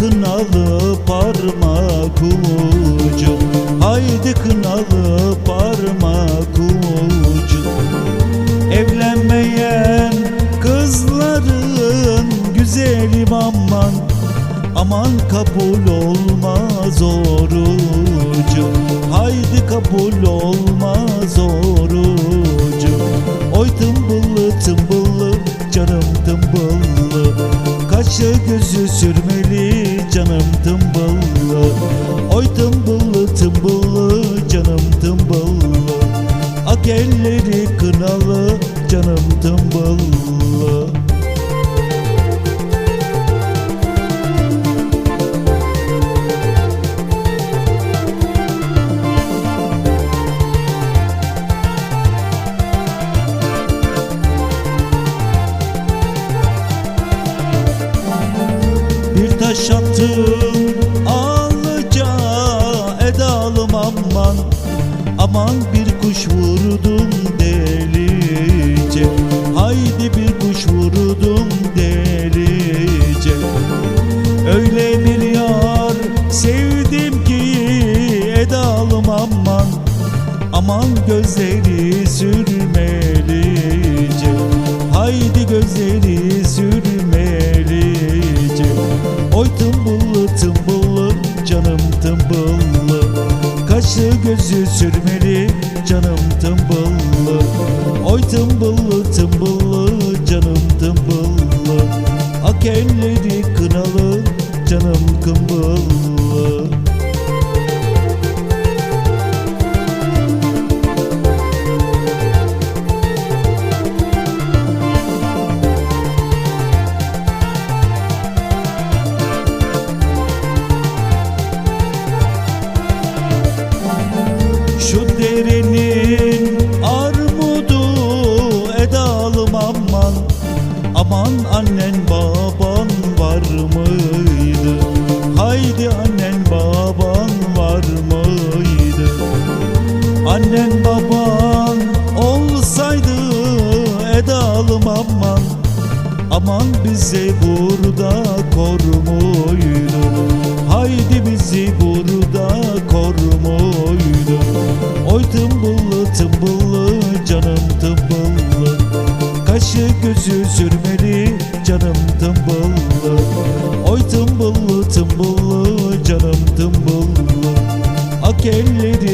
kınalı parmak ucu Haydi kınalı parmak ucu Evlenmeyen kızların güzelim aman Aman kabul olmaz orucu. Haydi kabul olmaz Kaşı gözü sürmeli Bir taş attım allıca edalım aman. Aman bir kuş vurdum delice. Haydi bir kuş vurdum delice. Öyle bir yar sevdim ki edalım aman. Aman gözleri sürmelice. Haydi gözleri sürmelice gözü sürmeli canım tımbıllı. Oy tımbıllı tımbıllı canım tımbıllı. Ak elleri Aman annen baban var mıydı? Haydi annen baban var mıydı? Annen baban olsaydı edalım aman. Aman bize burada kor muydu? Haydi bizi burada kor muydu? Oy tımbıllı tımbıllı canım tımbıllı Kaşı gözü sürmeli canım tımbıllı. Oy tımbıllı tımbıllı canım tımbıllı. Ak elleri